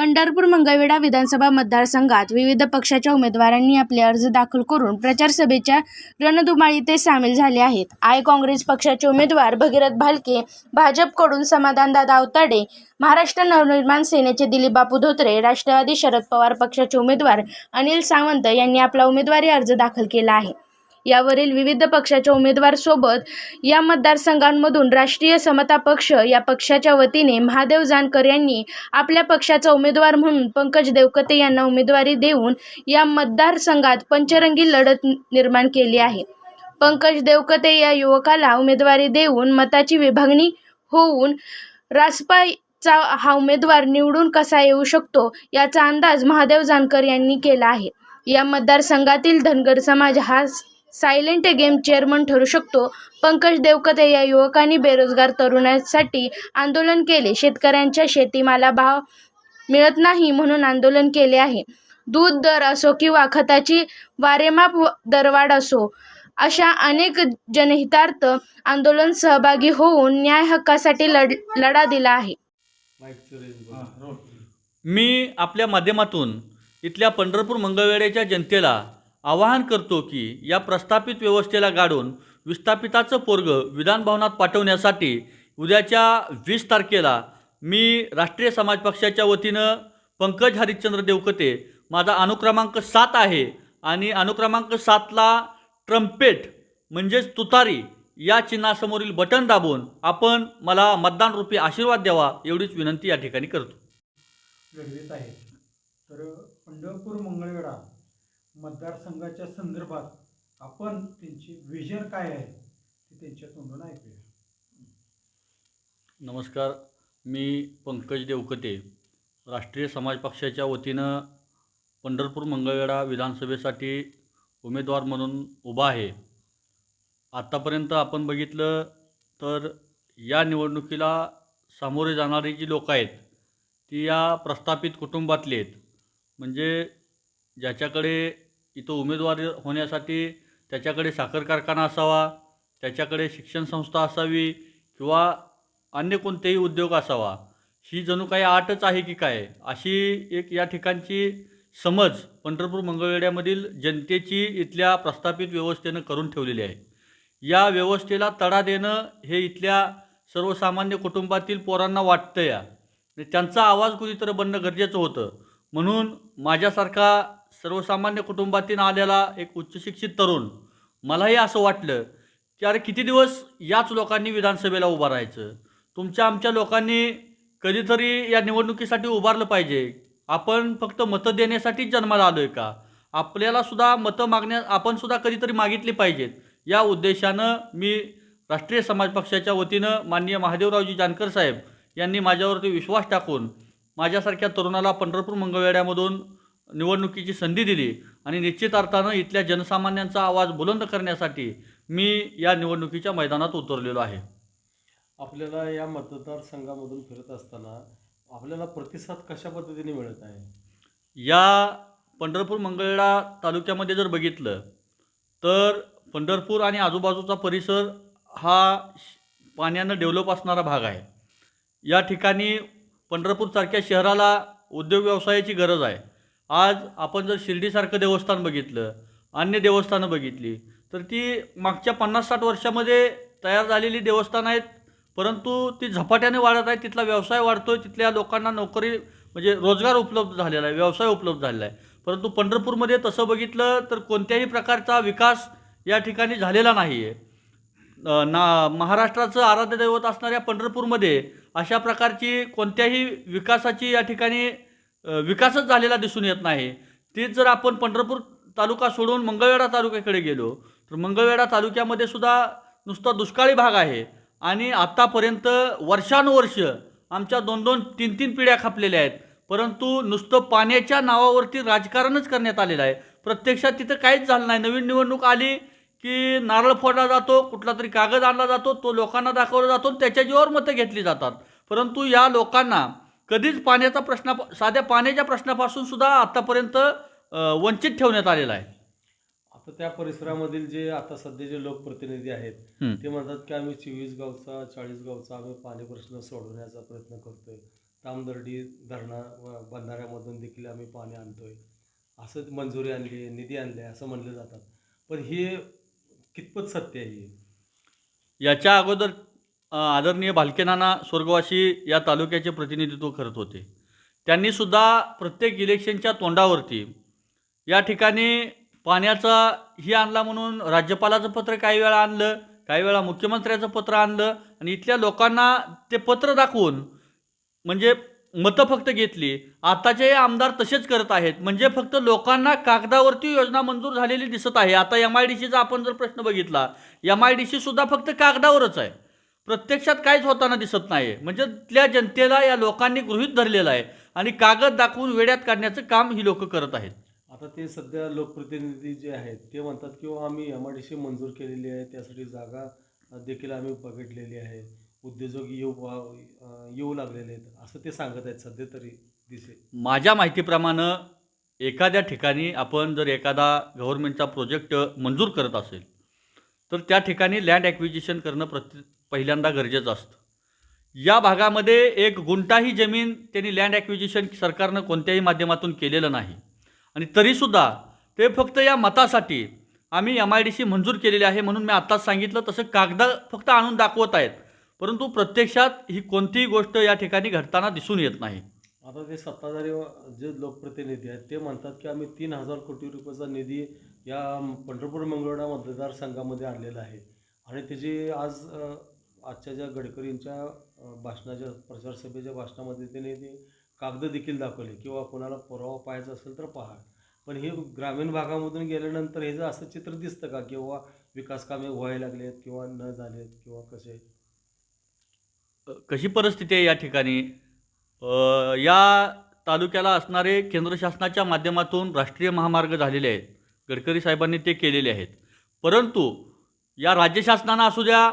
पंढरपूर मंगळवेढा विधानसभा मतदारसंघात विविध पक्षाच्या उमेदवारांनी आपले अर्ज दाखल करून प्रचार सभेच्या रणधुमाळीत सामील झाले आहेत. आय काँग्रेस पक्षाचे उमेदवार भगीरथ भालके भाजपकडून समाधानदादा अवताडे महाराष्ट्र नवनिर्माण सेनेचे दिलीपबापू धोत्रे राष्ट्रवादी शरद पवार पक्षाचे उमेदवार अनिल सावंत यांनी आपला उमेदवारी अर्ज दाखल केला आहे. यावरील विविध पक्षाच्या उमेदवार या मतदारसंघांमधून राष्ट्रीय समता पक्ष या पक्षाच्या वतीने महादेव जानकर यांनी आपल्या पक्षाचा उमेदवार म्हणून पंकज देवकते यांना उमेदवारी देऊन या मतदारसंघात पंचरंगी लढत निर्माण केली आहे. पंकज देवकते या युवकाला उमेदवारी देऊन मताची विभागणी होऊन रासपाचा हा उमेदवार निवडून कसा येऊ शकतो याचा अंदाज महादेव जानकर यांनी केला आहे. या मतदारसंघातील धनगर समाज हा सायलेंट गेम चेअरमन ठरू शकतो. पंकज देवकते या युवकांनी बेरोजगार तरुणांसाठी आंदोलन केले. शेतकऱ्यांच्या शेतीमाला भाव मिळत नाही म्हणून आंदोलन केले आहे. दूध दर असो किंवा खताची वारेमाप दरवाढ असो अशा अनेक जनहितार्थ आंदोलन सहभागी होऊन न्याय हक्कासाठी लढ लढा दिला आहे. मी आपल्या माध्यमातून इथल्या पंढरपूर मंगळवेड्याच्या जनतेला आवाहन करतो की या प्रस्थापित व्यवस्थेला गाडून विस्थापिताचं पोरग विधानभवनात पाठवण्यासाठी उद्याच्या वीस तारखेला मी राष्ट्रीय समाज पक्षाच्या वतीनं पंकज हरिश्चंद्र देवकते माझा अनुक्रमांक सात आहे आणि अनुक्रमांक सातला ट्रम्पेट म्हणजेच तुतारी या चिन्हासमोरील बटन दाबून आपण मला मतदान रूपी आशीर्वाद द्यावा एवढीच विनंती या ठिकाणी करतो. लढवीत आहे. तर पंढरपूर मंगळवेढा मतदारसंघाच्या संदर्भात आपण त्यांची विजन काय आहे ते त्यांच्या तोंडून ऐकूया. नमस्कार मी पंकज देवकते. राष्ट्रीय समाज पक्षाच्या वतीनं पंढरपूर मंगळवेढा विधानसभेसाठी उमेदवार म्हणून उभा आहे. आत्तापर्यंत आपण बघितलं तर या निवडणुकीला सामोरे जाणारी जी लोक आहेत ती या प्रस्थापित कुटुंबातली आहेत. म्हणजे ज्याच्याकडे इथं उमेदवारी होण्यासाठी त्याच्याकडे साखर कारखाना असावा त्याच्याकडे शिक्षण संस्था असावी किंवा अन्य कोणतेही उद्योग असावा ही जणू काही आटच आहे की काय? अशी एक या ठिकाणची समज पंढरपूर मंगळवेड्यामधील जनतेची इथल्या प्रस्थापित व्यवस्थेनं करून ठेवलेली आहे. या व्यवस्थेला तडा देणं हे इथल्या सर्वसामान्य कुटुंबातील पोरांना वाटतं या त्यांचा आवाज कुणीतरी बनणं गरजेचं होतं. म्हणून माझ्यासारखा सर्वसामान्य कुटुंबातून आलेला एक उच्चशिक्षित तरुण. मलाही असं वाटलं की अरे किती दिवस याच लोकांनी विधानसभेला उभं राहायचं? तुमच्या आमच्या लोकांनी कधीतरी या निवडणुकीसाठी उभारलं पाहिजे. आपण फक्त मतं देण्यासाठीच जन्माला आलो आहे का? आपल्याला सुद्धा मतं मागण्या आपण सुद्धा कधीतरी मागितली पाहिजेत. या उद्देशानं मी राष्ट्रीय समाज पक्षाच्या वतीनं माननीय महादेवरावजी जानकर साहेब यांनी माझ्यावरती विश्वास टाकून माझ्यासारख्या तरुणाला पंढरपूर मंगळवेड्यामधून निवडणुकीची संधी दिली आणि निश्चित अर्थानं इथल्या जनसामान्यांचा आवाज बुलंद करण्यासाठी मी या निवडणुकीच्या मैदानात उतरलेलो आहे. आपल्याला या मतदारसंघामधून फिरत असताना आपल्याला प्रतिसाद कशा पद्धतीने मिळत आहे? या पंढरपूर मंगळवेढा तालुक्यामध्ये जर बघितलं तर पंढरपूर आणि आजूबाजूचा परिसर हा श- पाण्यानं डेव्हलप असणारा भाग आहे. या ठिकाणी पंढरपूरसारख्या शहराला उद्योग व्यवसायाची गरज आहे. आज आपण जर शिर्डीसारखं देवस्थान बघितलं अन्य देवस्थानं बघितली तर ती मागच्या पन्नास साठ वर्षामध्ये तयार झालेली देवस्थानं आहेत. परंतु ती झपाट्याने वाढत आहे तिथला व्यवसाय वाढतो आहे तिथल्या लोकांना नोकरी म्हणजे रोजगार उपलब्ध झालेला आहे व्यवसाय उपलब्ध झालेला आहे. परंतु पंढरपूरमध्ये तसं बघितलं तर कोणत्याही प्रकारचा विकास या ठिकाणी झालेला नाही आहे ना महाराष्ट्राचं आराध्य दैवत असणाऱ्या पंढरपूरमध्ये अशा प्रकारची कोणत्याही विकासाची या ठिकाणी विकासच झालेला दिसून येत नाही. तेच जर आपण पंढरपूर तालुका सोडून मंगळवेढा तालुक्याकडे गेलो तर मंगळवेढा तालुक्यामध्ये सुद्धा नुसता दुष्काळी भाग आहे. आणि आत्तापर्यंत वर्षानुवर्ष आमच्या दोन दोन तीन तीन पिढ्या खापलेल्या आहेत. परंतु नुसतं पाण्याच्या नावावरती राजकारणच करण्यात आलेलं आहे. प्रत्यक्षात तिथं काहीच झालं नाही. नवीन निवडणूक आली की नारळ फोडला जातो कुठला तरी कागद आणला जातो तो लोकांना दाखवला जातो आणि त्याच्या जीवावर मतं घेतली जातात. परंतु या लोकांना कधीच पाण्याचा प्रश्न साध्या पाण्याच्या प्रश्नापासून सुद्धा आत्तापर्यंत अ, वंचित ठेवण्यात आलेला आहे आता त्या परिसरामधील जे आता सध्याचे लोकप्रतिनिधी आहेत. ते म्हणतात की आम्ही चोवीस गावचा चाळीस गावचा आम्ही पाणी प्रश्न सोडवण्याचा प्रयत्न करतोय तामदर्डी धरणा बंधाऱ्यामधून देखील आम्ही पाणी आणतोय असं मंजुरी आणली निधी आणले असं म्हणलं जातात पण हे कितपत सत्य आहे? याच्या अगोदर आदरणीय भालकेनाना स्वर्गवासी या तालुक्याचे प्रतिनिधित्व करत होते. त्यांनीसुद्धा प्रत्येक इलेक्शनच्या तोंडावरती या ठिकाणी पाण्याचा ही आणला म्हणून राज्यपालाचं पत्र काही वेळा आणलं काही वेळा मुख्यमंत्र्याचं पत्र आणलं आणि इथल्या लोकांना ते पत्र दाखवून म्हणजे मतं फक्त घेतली. आताचे आमदार तसेच करत आहेत. म्हणजे फक्त लोकांना कागदावरती योजना मंजूर झालेली दिसत आहे. आता एम आय डी सीचा आपण जर प्रश्न बघितला एम आय डी सीसुद्धा फक्त कागदावरच आहे. प्रत्यक्षात काहीच होताना दिसत नाही म्हणजे तिथल्या जनतेला या लोकांनी गृहीत धरलेलं आहे. आणि कागद दाखवून वेड्यात काढण्याचं काम ही लोक करत आहेत. आता ते सध्या लोकप्रतिनिधी जे आहेत ते म्हणतात की "हो, आम्ही एम आय डी सी मंजूर केलेली आहे. त्यासाठी जागा देखील आम्ही बघितलेली आहे. उद्योजक येऊ येऊ लागलेले आहेत. असं ते सांगत आहेत सध्या तरी दिसे. माझ्या माहितीप्रमाणे एखाद्या ठिकाणी आपण जर एखादा गव्हर्नमेंटचा प्रोजेक्ट मंजूर करत असेल तर त्या ठिकाणी लँड ॲक्विजिशन करणं प्रति पहिल्यांदा गरजेचं असतं. या भागामध्ये एक गुंठाही जमीन त्यांनी लँड ॲक्विजिशन सरकारनं कोणत्याही माध्यमातून केलेलं नाही. आणि तरीसुद्धा ते फक्त या मतासाठी आम्ही एम आय डी सी मंजूर केलेली आहे म्हणून मी आत्ताच सांगितलं तसं कागद फक्त आणून दाखवत आहेत. परंतु प्रत्यक्षात ही कोणतीही गोष्ट या ठिकाणी घडताना दिसून येत नाही. आता ते सत्ताधारी जे लोकप्रतिनिधी आहेत ते म्हणतात की आम्ही तीन हजार कोटी रुपयाचा निधी या पंढरपूर मंगळवेढा मतदारसंघामध्ये आणलेला आहे. आणि त्याची आज आजच्या ज्या गडकरींच्या भाषणाच्या प्रचारसभेच्या भाषणामध्ये त्यांनी ते कागद देखील दाखवले किंवा कोणाला पुरावा पाहायचा असेल तर पहा. पण हे ग्रामीण भागामधून गेल्यानंतर हे जर असं चित्र दिसतं का किंवा विकास कामे व्हायला लागलेत किंवा न झालेत किंवा कसे? कशी परिस्थिती आहे या ठिकाणी? या तालुक्याला असणारे केंद्र शासनाच्या माध्यमातून राष्ट्रीय महामार्ग झालेले आहेत. गडकरी साहेबांनी ते केलेले आहेत. परंतु या राज्य शासनानं असू द्या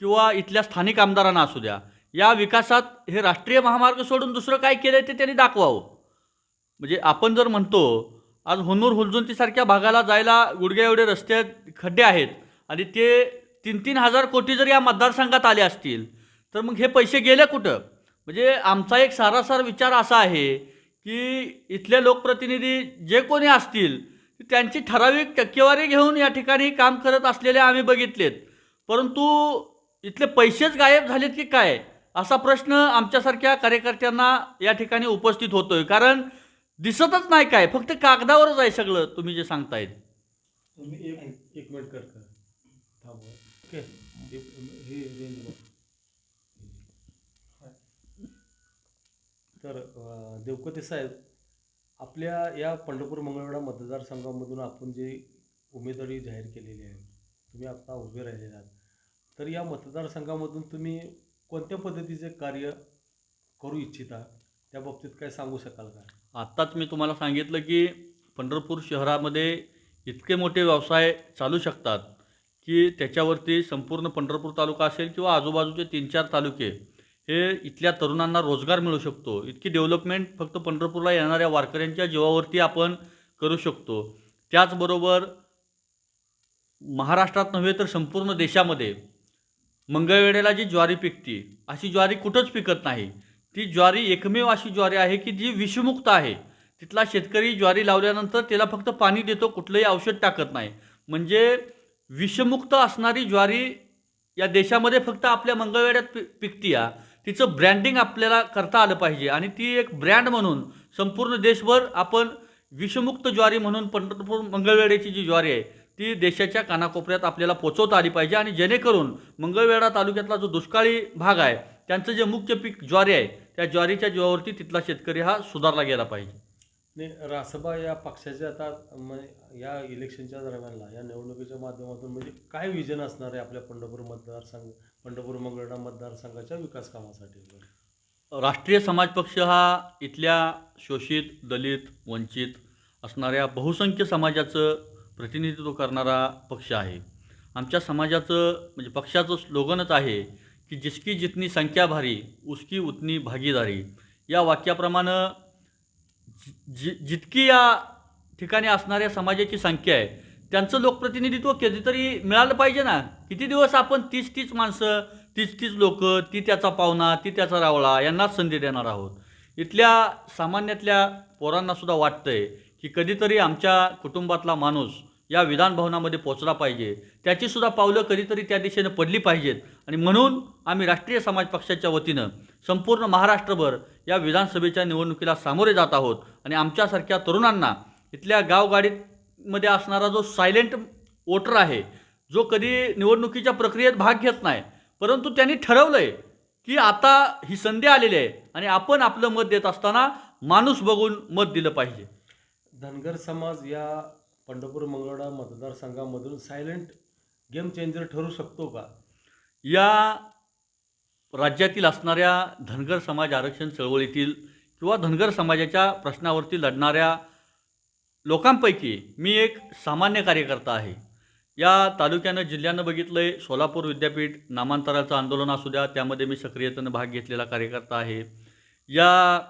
किंवा इथल्या स्थानिक आमदारांना असू द्या या विकासात हे राष्ट्रीय महामार्ग सोडून दुसरं काय केलं आहे ते त्यांनी दाखवावं. म्हणजे आपण जर म्हणतो आज हुनूर हुलजुंतीसारख्या भागाला जायला गुडघ्या एवढे रस्ते खड्डे आहेत आणि ते तीन तीन हजार कोटी जर या मतदारसंघात आले असतील तर मग हे पैसे गेले कुठं? म्हणजे आमचा एक सारासार विचार असा आहे की इथले लोकप्रतिनिधी जे कोणी असतील त्यांची ठराविक टक्केवारी घेऊन या ठिकाणी काम करत असलेले आम्ही बघितलेत. परंतु इथले पैसेच गायब झालेत की काय? असा प्रश्न आमच्यासारख्या कार्यकर्त्यांना या ठिकाणी उपस्थित होतोय. कारण दिसतच नाही काय फक्त कागदावरच आहे सगळं तुम्ही जे सांगतायत. तुम्ही एक एक मिनिट कर तर देवकते साहेब आपल्या या पंढरपूर मंगळवेढा मतदारसंघामधून आपण जे उमेदवारी जाहीर केलेली आहे तुम्ही आता उभे राहिलेले आहात तर या मतदारसंघामधून तुम्ही कोणत्या पद्धतीचे कार्य करू इच्छिता? त्या बाबतीत काय सांगू शकाल का? आत्ताच मी तुम्हाला सांगितलं की पंढरपूर शहरामध्ये इतके मोठे व्यवसाय चालू शकतात की त्याच्यावरती संपूर्ण पंढरपूर तालुका असेल किंवा आजूबाजूचे तीन चार तालुके हे इथल्या तरुणांना रोजगार मिळू शकतो. इतकी डेव्हलपमेंट फक्त पंढरपूरला येणाऱ्या वारकऱ्यांच्या जीवावरती आपण करू शकतो. त्याचबरोबर महाराष्ट्रात नव्हे तर संपूर्ण देशामध्ये मंगळवेळेला जी ज्वारी पिकती अशी ज्वारी कुठंच पिकत नाही. ती ज्वारी एकमेव अशी ज्वारी आहे की जी विषमुक्त आहे. तिथला शेतकरी ज्वारी लावल्यानंतर त्याला फक्त पाणी देतो कुठलंही औषध टाकत नाही. म्हणजे विषमुक्त असणारी ज्वारी या देशामध्ये फक्त आपल्या मंगळवेढ्यात पि पिकती या तिचं ब्रँडिंग आपल्याला करता आलं पाहिजे. आणि ती एक ब्रँड म्हणून संपूर्ण देशभर आपण विषमुक्त ज्वारी म्हणून पंढरपूर मंगळवेढ्याची जी ज्वारी आहे ती देशाच्या कानाकोपऱ्यात आपल्याला पोचवता आली पाहिजे. आणि जेणेकरून मंगळवेढा तालुक्यातला जो दुष्काळी भाग आहे त्यांचं जे मुख्य पीक ज्वारी आहे त्या ज्वारीच्या जीवावरती तिथला शेतकरी हा सुधारला गेला पाहिजे. नाही रासबा या पक्षाच्या आता म्हणजे या इलेक्शनच्या दरम्यानला या निवडणुकीच्या माध्यमातून म्हणजे काय विजन असणार आहे आपल्या पंढरपूर मतदारसंघ पंढरपूर मंगळवेढा मतदारसंघाच्या विकास कामासाठी राष्ट्रीय समाज पक्ष हा इथल्या शोषित दलित वंचित असणाऱ्या बहुसंख्य समाजाचं प्रतिनिधित्व करणारा पक्ष आहे. आमच्या समाजाचं म्हणजे पक्षाचं स्लोगनच आहे की जिसकी जितनी संख्या भारी उसकी उतनी भागीदारी. या वाक्याप्रमाणे जि जितकी या ठिकाणी असणाऱ्या समाजाची संख्या आहे त्यांचं लोकप्रतिनिधित्व कधीतरी मिळालं पाहिजे ना? किती दिवस आपण तीच तीच माणसं तीच तीच लोक ती त्याचा पाहुणा ती त्याचा रावळा यांनाच संधी देणार आहोत? इथल्या सामान्यातल्या पोरांनासुद्धा वाटतं आहे की कधीतरी आमच्या कुटुंबातला माणूस या विधानभवनामध्ये पोचला पाहिजे. त्याचीसुद्धा पावलं कधीतरी त्या दिशेनं पडली पाहिजेत. आणि म्हणून आम्ही राष्ट्रीय समाज पक्षाच्या वतीनं संपूर्ण महाराष्ट्रभर या विधानसभेच्या निवडणुकीला सामोरे जात आहोत. आणि आमच्यासारख्या तरुणांना इथल्या गावगाडीमध्ये असणारा जो सायलेंट वोटर आहे जो कधी निवडणुकीच्या प्रक्रियेत भाग घेत नाही परंतु त्यांनी ठरवलं आहे की आता ही संधी आलेली आहे आणि आपण आपलं मत देत असताना माणूस बघून मत दिलं पाहिजे. धनगर समाज या पंढरपूर मंगळवेढा मतदारसंघामधून सायलेंट गेम चेंजर ठरू शकतो का? या राज्यातील असणाऱ्या धनगर समाज आरक्षण चळवळीतील किंवा धनगर समाजाच्या प्रश्नावरती लढणाऱ्या लोकांपैकी मी एक सामान्य कार्यकर्ता आहे. या तालुक्यानं जिल्ह्यानं बघितलं आहे सोलापूर विद्यापीठ नामांतराचं आंदोलन असू द्या त्यामध्ये मी सक्रियतेनं भाग घेतलेला कार्यकर्ता आहे. या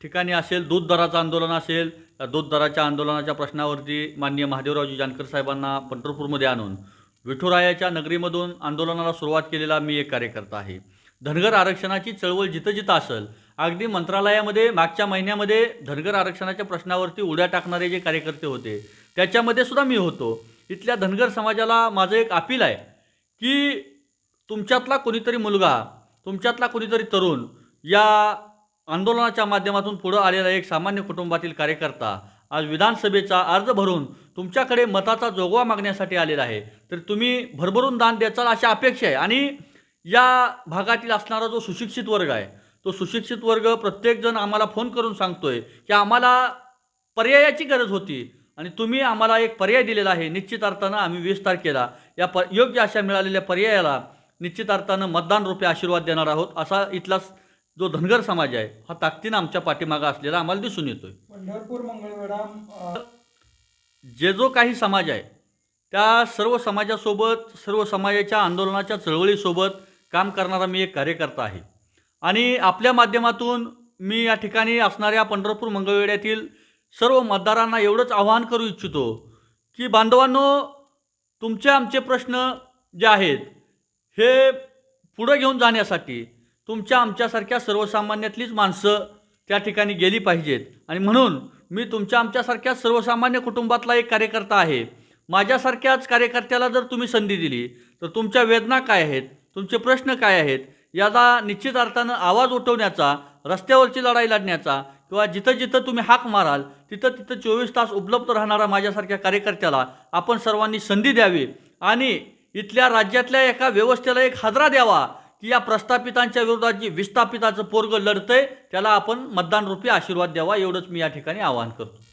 ठिकाणी असेल दूध दराचं आंदोलन असेल या दूध दराच्या आंदोलनाच्या प्रश्नावरती माननीय महादेवरावजी जानकर साहेबांना पंढरपूरमध्ये आणून विठुरायाच्या नगरीमधून आंदोलनाला सुरुवात केलेला मी एक कार्यकर्ता आहे. धनगर आरक्षणाची चळवळ जिथं जिथं असेल अगदी मंत्रालयामध्ये मागच्या महिन्यामध्ये धनगर आरक्षणाच्या प्रश्नावरती उड्या टाकणारे जे कार्यकर्ते होते त्याच्यामध्ये सुद्धा मी होतो. इथल्या धनगर समाजाला माझं एक अपील आहे की तुमच्यातला कोणीतरी मुलगा तुमच्यातला कोणीतरी तरुण या आंदोलनाच्या माध्यमातून पुढं आलेला एक सामान्य कुटुंबातील कार्यकर्ता आज विधानसभेचा अर्ज भरून तुमच्याकडे मताचा जोगवा मागण्यासाठी आलेला आहे. तर तुम्ही भरभरून दान द्याचाल अशी अपेक्षा आहे. आणि या भागातील असणारा जो सुशिक्षित वर्ग आहे तो सुशिक्षित वर्ग प्रत्येकजण आम्हाला फोन करून सांगतोय की आम्हाला पर्यायाची गरज होती आणि तुम्ही आम्हाला एक पर्याय दिलेला आहे. निश्चित अर्थानं आम्ही वीस तारखेला या प योग्य अशा मिळालेल्या पर्यायाला निश्चित अर्थानं मतदान रूपे आशीर्वाद देणार आहोत. असा इथला जो धनगर समाज आहे हा ताकदीनं आमच्या पाठीमागं असलेला आम्हाला दिसून येतोय. पंढरपूर मंगळवेढा जे जो काही समाज आहे त्या सर्व समाजासोबत सर्व समाजाच्या आंदोलनाच्या चळवळीसोबत काम करणारा मी एक कार्यकर्ता आहे. आणि आपल्या माध्यमातून मी या ठिकाणी असणाऱ्या पंढरपूर मंगळवेढ्यातील सर्व मतदारांना एवढंच आवाहन करू इच्छितो की बांधवांनो तुमचे आमचे प्रश्न जे आहेत हे पुढं घेऊन जाण्यासाठी तुमच्या आमच्यासारख्या सर्वसामान्यातलीच माणसं त्या ठिकाणी गेली पाहिजेत. आणि म्हणून मी तुमच्या आमच्यासारख्या सर्वसामान्य कुटुंबातला एक कार्यकर्ता आहे. माझ्यासारख्याच कार्यकर्त्याला जर तुम्ही संधी दिली तर तुमच्या वेदना काय आहेत? तुमचे प्रश्न काय आहेत? याचा निश्चित अर्थानं आवाज उठवण्याचा रस्त्यावरची लढाई लढण्याचा किंवा जिथं जिथं तुम्ही हाक माराल तिथं तिथं चोवीस तास उपलब्ध राहणारा माझ्यासारख्या कार्यकर्त्याला आपण सर्वांनी संधी द्यावी आणि इथल्या राज्यातल्या एका व्यवस्थेला एक हादरा द्यावा. की या प्रस्थापितांच्या विरोधात जी विस्थापिताचं पोरग लढतंय त्याला आपण मतदान रूपी आशीर्वाद द्यावा एवढंच मी या ठिकाणी आवाहन करतो.